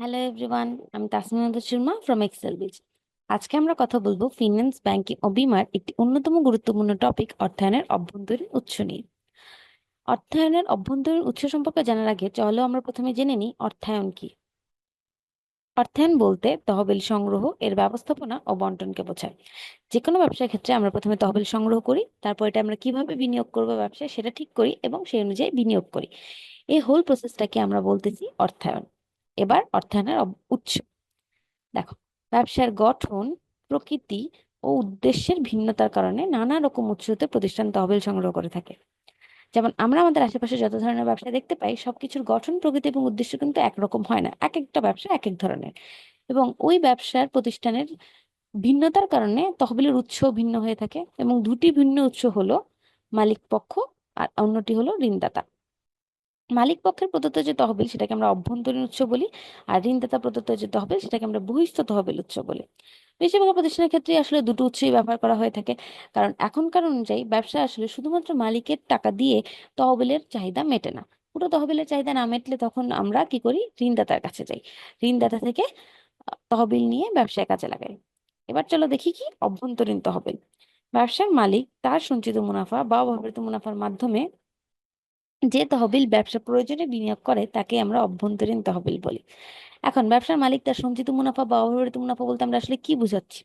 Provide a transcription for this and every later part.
Hello everyone আমি Tasmina Sharma from Excel Beach আজকে আমরা কথা বলব ফিন্যান্স ব্যাংকিং ও বিমার একটি অন্যতম গুরুত্বপূর্ণ টপিক অর্থায়নের অভ্যন্তরীণ উৎস নিয়ে। অর্থায়নের অভ্যন্তরীণ উৎস সম্পর্কে জানার আগে চলো আমরা প্রথমে জেনে নিই অর্থায়ন কি। অর্থায়ন বলতে তহবিল সংগ্রহ, এর ব্যবস্থাপনা ও বন্টনকে বোঝায়। যে কোনো ব্যবসার ক্ষেত্রে আমরা প্রথমে তহবিল সংগ্রহ করি, তারপর এটা আমরা কীভাবে বিনিয়োগ করব ব্যবসায় সেটা ঠিক করি এবং সেই অনুযায়ী বিনিয়োগ করি। এই হোল প্রসেসটাকে আমরা বলতেছি অর্থায়ন। এবার অর্থায়নের উৎস। দেখো, ব্যবসার গঠন, প্রকৃতি ও উদ্দেশ্যের ভিন্নতার কারণে নানা রকম উৎস হতে প্রতিষ্ঠান তহবিল সংগ্রহ করে থাকে। যেমন আমরা আমাদের আশেপাশে যত ধরনের ব্যবসা দেখতে পাই, সবকিছুর গঠন, প্রকৃতি এবং উদ্দেশ্য কিন্তু একরকম হয় না এক একটা ব্যবসা এক এক ধরনের। এবং ওই ব্যবসার প্রতিষ্ঠানের ভিন্নতার কারণে তহবিলের উৎস ভিন্ন হয়ে থাকে এবং দুটি ভিন্ন উৎস হলো মালিক পক্ষ আর অন্যটি হলো ঋণদাতা। মালিক পক্ষের প্রদত্ত যে তহবিল সেটাকে আমরা অভ্যন্তরীণ উৎস বলি, আর ঋণদাতা প্রদত্ত যে তহবিল সেটাকে আমরা বহিস্থ তহবিল উৎস বলি। বেশিরভাগ প্রতিষ্ঠানের ক্ষেত্রে আসলে দুটো উৎসই ব্যবহার করা হয়ে থাকে। কারণ এখনকার অনুযায়ী ব্যবসা আসলে শুধুমাত্র মালিকের টাকা দিয়ে তহবিলের চাহিদা মেটে না। পুরো তহবিলের চাহিদা না মেটলে তখন আমরা কি করি? ঋণদাতার কাছে যাই। ঋণদাতা থেকে তহবিল নিয়ে ব্যবসায় কাজে লাগাই। এবার চলো দেখি কি? অভ্যন্তরীণ তহবিল। ব্যবসার মালিক তার সঞ্চিত মুনাফা বা ব্যবহৃত মুনাফার মাধ্যমে যে তহবিল ব্যবসা প্রয়োজনে বিনিয়োগ করে, তাকে আমরা অভ্যন্তরীণ তহবিল বলি। এখন ব্যবসার মালিক তার সঞ্চিত মুনাফা বা অব্যবহৃত মুনাফা বলতে আমরা আসলে কি বুঝাচ্ছি?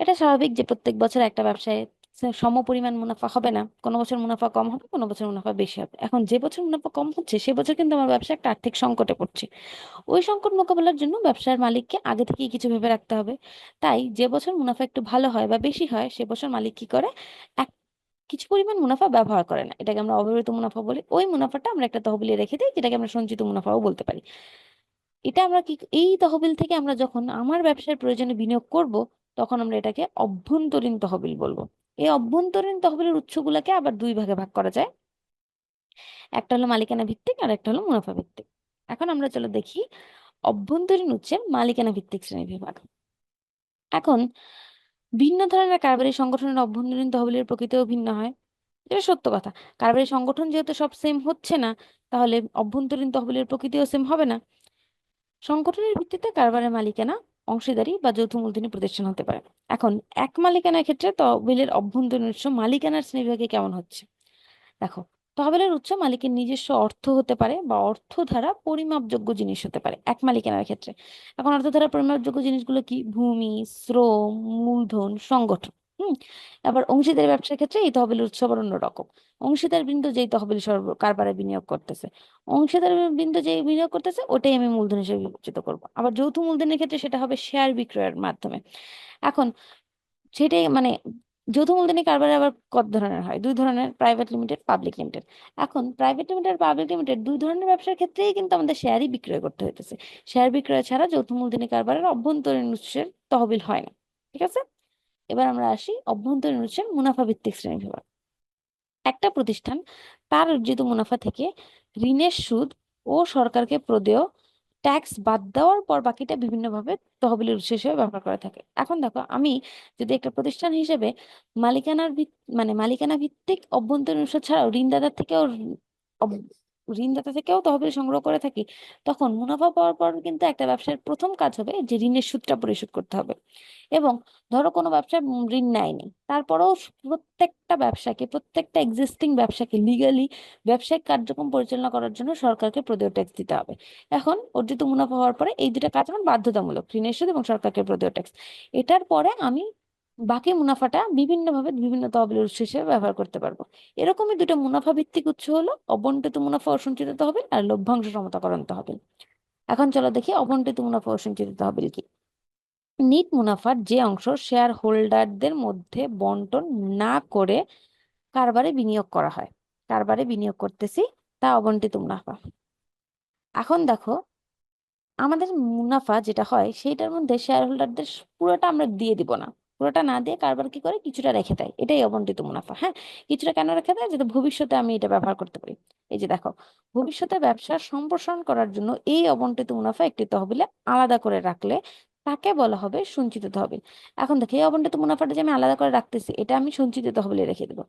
এটা স্বাভাবিক যে প্রত্যেক বছর একটা ব্যবসায় সম পরিমাণ মুনাফা হবে না, কোনো বছর মুনাফা কম হবে, কোনো বছর মুনাফা বেশি হবে। এখন যে বছর মুনাফা কম হচ্ছে, সে বছর কিন্তু আমার ব্যবসা একটা আর্থিক সংকটে পড়ছে। ওই সংকট মোকাবেলার জন্য ব্যবসার মালিককে আগে থেকেই কিছু ভেবে রাখতে হবে। তাই যে বছর মুনাফা একটু ভালো হয় বা বেশি হয়, সে বছর মালিক কি করে? এক কিছু পরিমাণ মুনাফা ব্যবহার করে না। এটাকে আমরা অব্যবহৃত মুনাফা বলি। ওই মুনাফাটা আমরা একটা তহবিলে রেখে দিই, যেটাকে আমরা সঞ্চিত মুনাফাও বলতে পারি। এটা আমরা কি, এই তহবিল থেকে আমরা যখন আমার ব্যবসার প্রয়োজনে বিনিয়োগ করব, তখন আমরা এটাকে অভ্যন্তরীণ তহবিল বলব। এই অভ্যন্তরীণ তহবিলের উৎসগুলোকে আবার দুই ভাগে ভাগ করা যায়। একটা হলো মালিকানা ভিত্তিক আর একটা হলো মুনাফা ভিত্তিক। এখন আমরা চলো দেখি অভ্যন্তরীণ উৎসের মালিকানা ভিত্তিক শ্রেণি বিভাগ এখন ভিন্ন ধরনের কারবারি সংগঠনের অভ্যন্তরীণ তহবিলের প্রকৃতিও ভিন্ন হয়। এটা সত্য কথা। কারবারি সংগঠন যেহেতু সব সেম হচ্ছে না, তাহলে অভ্যন্তরীণ তহবিলের প্রকৃতিও সেম হবে না। সংগঠনের ভিত্তিতে কারবারের মালিকানা, অংশীদারি বা যৌথ মূলধনী প্রতিষ্ঠান হতে পারে। এখন, এক মালিকানার ক্ষেত্রে তহবিলের অভ্যন্তরীণ উৎস মালিকানার শ্রেণীবিভাগে কেমন হচ্ছে? দেখো তহবিলের উৎস মালিকের নিজস্ব অর্থ হতে পারে বা অর্থ দ্বারা পরিমাপযোগ্য জিনিস হতে পারে, এক মালিকানার ক্ষেত্রে। এখন অর্থ দ্বারা পরিমাপযোগ্য জিনিসগুলো কি? ভূমি, শ্রম, মূলধন, সংগঠন, হুম? আবার অংশীদারি ব্যবসার ক্ষেত্রে এই তহবিলের উৎস আবার অন্যরকম অংশীদার বিন্দু যেই তহবিল সর্ব কারবারে বিনিয়োগ করতেছে, অংশীদার বিন্দু যে বিনিয়োগ করতেছে, ওটাই আমি মূলধন হিসেবে বিবেচিত করব। আবার যৌথ মূলধনের ক্ষেত্রে সেটা হবে শেয়ার বিক্রয়ের মাধ্যমে। এখন, সেটাই মানে যৌথ মূলধনী কারবার আবার কত ধরনের হয়? দুই ধরনের প্রাইভেট লিমিটেড পাবলিক লিমিটেড এখন প্রাইভেট লিমিটেড পাবলিক লিমিটেড দুই ধরনের ব্যবসার ক্ষেত্রেই কিন্তু আমাদের শেয়ারই বিক্রয় করতে হইতেছে। শেয়ার বিক্রয় ছাড়া যৌথ মূলধনী কারবারের অভ্যন্তরীণ উৎসের তহবিল হয় না। ঠিক আছে? এবার আমরা আসি অভ্যন্তরীণ উৎসের মুনাফা ভিত্তিক শ্রেণি বিভাগ। একটা প্রতিষ্ঠান তার অর্জিত মুনাফা থেকে ঋণের সুদ ও সরকারকে প্রদেয় ট্যাক্স বাদ দেওয়ার পর বাকিটা বিভিন্নভাবে তহবিলের উৎস হিসেবে ব্যবহার করা থাকে। এখন দেখো, আমি যদি একটা প্রতিষ্ঠান হিসেবে মালিকানার মানে মালিকানা ভিত্তিক অভ্যন্তরীণ উৎস ছাড়াও ঋণদাতার থেকেও ঋণদাতা থেকেও তহবিল সংগ্রহ করে থাকি, তখন মুনাফা পাওয়ার পর কিন্তু একটা ব্যবসার প্রথম কাজ হবে যে ঋণের সুদটা পরিশোধ করতে হবে। এবং ধরো কোনো ব্যবসা ঋণ নেয়নি তারপরেও প্রত্যেকটা ব্যবসাকে, প্রত্যেকটা এক্সিস্টিং ব্যবসাকে লিগালি ব্যবসায়িক কার্যক্রম পরিচালনা করার জন্য সরকারকে প্রদেয় ট্যাক্স দিতে হবে। এখন অর্জিত মুনাফা হওয়ার পরে এই দুটা কাজ আমার বাধ্যতামূলক, ঋণের সুদ এবং সরকারকে প্রদেয় ট্যাক্স এটার পরে আমি বাকি মুনাফাটা বিভিন্নভাবে বিভিন্ন তহবিলের উৎস হিসেবে ব্যবহার করতে পারব। এরকমই দুটো মুনাফা ভিত্তিক উৎস হলো, অবন্টিত মুনাফা ও সঞ্চিত তহবিল আর লভ্যাংশ সমতাকরণ তহবিল। এখন চলো দেখি অবন্টিত মুনাফা ও সঞ্চিত তহবিল কি? নিট মুনাফার যে অংশ শেয়ার হোল্ডারদের মধ্যে বন্টন না করে কারবারে বিনিয়োগ করা হয়। কারবারে বিনিয়োগ করতেছি, তা অবন্টিত মুনাফা। এখন দেখো, আমাদের মুনাফা যেটা হয়, সেইটার মধ্যে শেয়ার হোল্ডারদের পুরোটা আমরা দিয়ে দিব না। পুরোটা না দিয়ে কারবার কি করে? কিছুটা রেখে দেয়। এটাই অবন্টিত মুনাফা হ্যাঁ? কিছুটা কেন রেখে দেয়? যাতে ভবিষ্যতে আমি এটা ব্যবহার করতে পারি। এই যে দেখো, ভবিষ্যতে ব্যবসা সম্প্রসারণ করার জন্য এই অবন্টিত মুনাফা একটি তহবিলে আলাদা করে রাখলে তাকে বলা হবে সঞ্চিত তহবিল। এখন দেখো, এই অবন্টিত মুনাফাটা যে আমি আলাদা করে রাখতেছি, এটা আমি সঞ্চিত তহবিলে রেখে দেবো।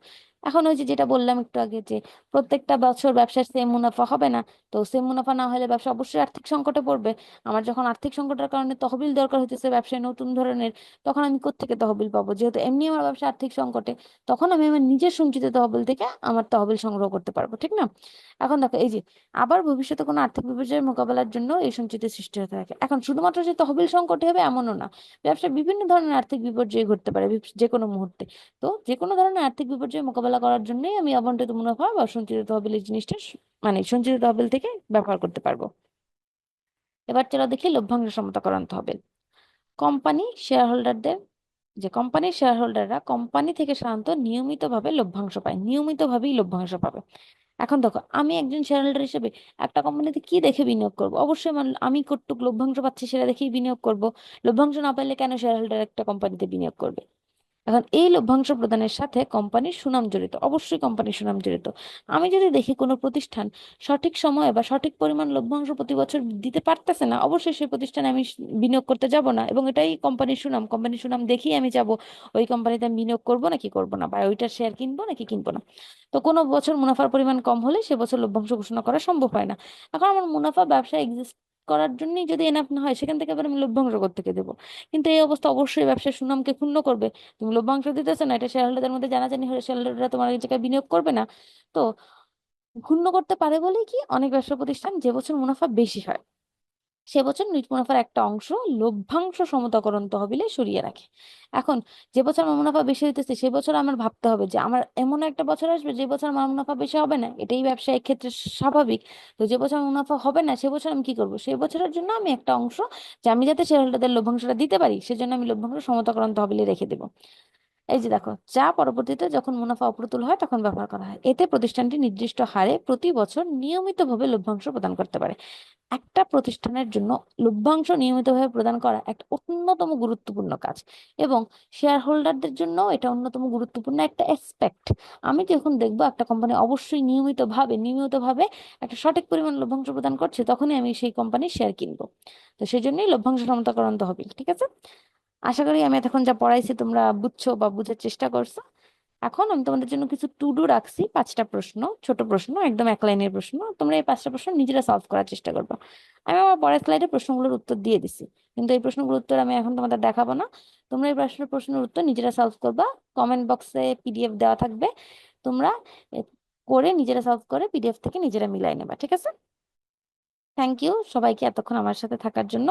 এখন ওই যেটা বললাম একটু আগে যে প্রত্যেকটা বছর ব্যবসার সেম মুনাফা হবে না, তো সেম মুনাফা না হলে ব্যবসা অবশ্যই আর্থিক সংকটে পড়বে। আমার যখন আর্থিক সংকটের কারণে তহবিল দরকার হতেছে ব্যবসায় নতুন ধরনের, তখন আমি কোত্থেকে তহবিল পাবো? যেহেতু এমনি আমার ব্যবসা আর্থিক সংকটে, তখন আমি আমার নিজের সঞ্চিত তহবিল থেকে আমার তহবিল সংগ্রহ করতে পারব, ঠিক না? এখন দেখো, এই যে আবার ভবিষ্যতে কোনো আর্থিক বিপর্যয়ের মোকাবেলার জন্য এই সঞ্চিত সৃষ্টি হতে থাকে। এখন শুধুমাত্র যে তহবিল সংকটে হবে এমনও না। ব্যবসায় বিভিন্ন ধরনের আর্থিক বিপর্যয় ঘটতে পারে যে কোনো মুহূর্তে। তো যে কোনো ধরনের আর্থিক বিপর্যয় মোকাবেলা করার জন্যই আমি আবন্টিত মুনাফা বা সঞ্চিত তহবিল এই জিনিসটা মানে সঞ্চিত তহবিল থেকে ব্যবহার করতে পারব। এবার চলো দেখি লভ্যাংশ সমতাকরণ তহবিল। কোম্পানি শেয়ার হোল্ডারদের যে কোম্পানির শেয়ার হোল্ডাররা কোম্পানি থেকে সাধারণত নিয়মিতভাবে লভ্যাংশ পায়। নিয়মিতভাবেই লভ্যাংশ পাবে। এখন দেখো, আমি একজন শেয়ার হোল্ডার হিসেবে একটা কোম্পানিতে কি দেখে বিনিয়োগ করব? অবশ্যই আমি কতটুকু লভ্যাংশ পাচ্ছি সেটা দেখেই বিনিয়োগ করব। লভ্যাংশ না পাইলে কেন শেয়ার হোল্ডার একটা কোম্পানিতে বিনিয়োগ করবে? এখন এই লভ্যাংশ প্রদানের সাথে কোম্পানির সুনাম জড়িত, অবশ্যই কোম্পানির সুনাম জড়িত। আমি যদি দেখি কোনো প্রতিষ্ঠান সঠিক সময়ে বা সঠিক পরিমাণ লভ্যাংশ প্রতি বছর দিতে পারতেছে না, অবশ্যই সেই প্রতিষ্ঠানে আমি বিনিয়োগ করতে যাব না এবং এটাই কোম্পানির সুনাম। কোম্পানির সুনাম দেখেই আমি যাব, ওই কোম্পানিতে আমি বিনিয়োগ করব নাকি করব না বা ওইটার শেয়ার কিনবো নাকি কিনবো না। তো কোনো বছর মুনাফার পরিমাণ কম হলে সে বছর লভ্যাংশ ঘোষণা করা সম্ভব হয় না। এখন আমার মুনাফা ব্যবসা এক্সিস্ট করার জন্যই যদি এনাফ না হয়, সেখান থেকে আবার আমি লভ্যাংশ থেকে দেবো। কিন্তু এই অবস্থা অবশ্যই ব্যবসার সুনামকে ক্ষুণ্ণ করবে। তুমি লভ্যাংশ দিতেছ না, এটা শেয়ার হোল্ডারদের মধ্যে জানাজানি হলে শেয়ার হোল্ডাররা তোমার জায়গায় বিনিয়োগ করবে না। তো, ক্ষুণ্ণ করতে পারে বলেই কি অনেক ব্যবসা প্রতিষ্ঠান যে বছর মুনাফা বেশি হয়। সে বছর নিট মুনাফার একটা অংশ লভ্যাংশ সমতাকরণ তহবিলে সরিয়ে রাখে। এখন যে বছর আমার মুনাফা বেশি হইতেছে, সে বছর আমার ভাবতে হবে যে আমার এমন একটা বছর আসবে যে বছর আমার মুনাফা বেশি হবে না। এটাই ব্যবসায়িক ক্ষেত্রে স্বাভাবিক। তো যে বছর মুনাফা হবে না, সে বছর আমি কি করব? সেই বছরের জন্য আমি একটা অংশ যে আমি যাতে শেয়ার হোল্ডারদের লভ্যাংশটা দিতে পারি, সেজন্য আমি লভ্যাংশ সমতাকরণ তহবিলে রেখে দেবো। এই যে দেখো, যা পরবর্তীতে যখন মুনাফা অপ্রতুল হয় তখন ব্যবহার করা হয়। এতে প্রতিষ্ঠানটি নির্দিষ্ট হারে প্রতি বছর নিয়মিতভাবে লভ্যাংশ প্রদান করতে পারে। একটা প্রতিষ্ঠানের জন্য লভ্যাংশ নিয়মিতভাবে প্রদান করা একটা অন্যতম গুরুত্বপূর্ণ কাজ এবং শেয়ার হোল্ডারদের জন্য এটা অন্যতম গুরুত্বপূর্ণ একটা অ্যাসপেক্ট আমি যখন দেখব একটা কোম্পানি অবশ্যই নিয়মিতভাবে নিয়মিতভাবে একটা সঠিক পরিমাণ লভ্যাংশ প্রদান করছে, তখনই আমি সেই কোম্পানির শেয়ার কিনবো। তো সেই জন্যই লভ্যাংশ সমতাকরণ হবে ঠিক আছে? আশা করি আমি এতক্ষণ যা পড়াইছি তোমরা বুঝছ বা বুঝার চেষ্টা করছ। এখন আমি তোমাদের জন্য কিছু টু ডু রাখছি, পাঁচটা প্রশ্ন, ছোট প্রশ্ন, একদম এক লাইনের প্রশ্ন। তোমরা এই পাঁচটা প্রশ্ন নিজেরা সলভ করার চেষ্টা করবে। আমি আমার পরের স্লাইডে প্রশ্নগুলোর উত্তর দিয়ে দিছি। কিন্তু এই প্রশ্নগুলোর উত্তর আমি এখন তোমাদের দেখাবো না। তোমরা এই প্রশ্নের প্রশ্নের উত্তর নিজেরা সলভ করবা। কমেন্ট বক্সে পিডিএফ দেওয়া থাকবে। তোমরা করে নিজেরা সলভ করে পিডিএফ থেকে নিজেরা মিলাই নেবা, ঠিক আছে? থ্যাংক ইউ সবাইকে এতক্ষণ আমার সাথে থাকার জন্য।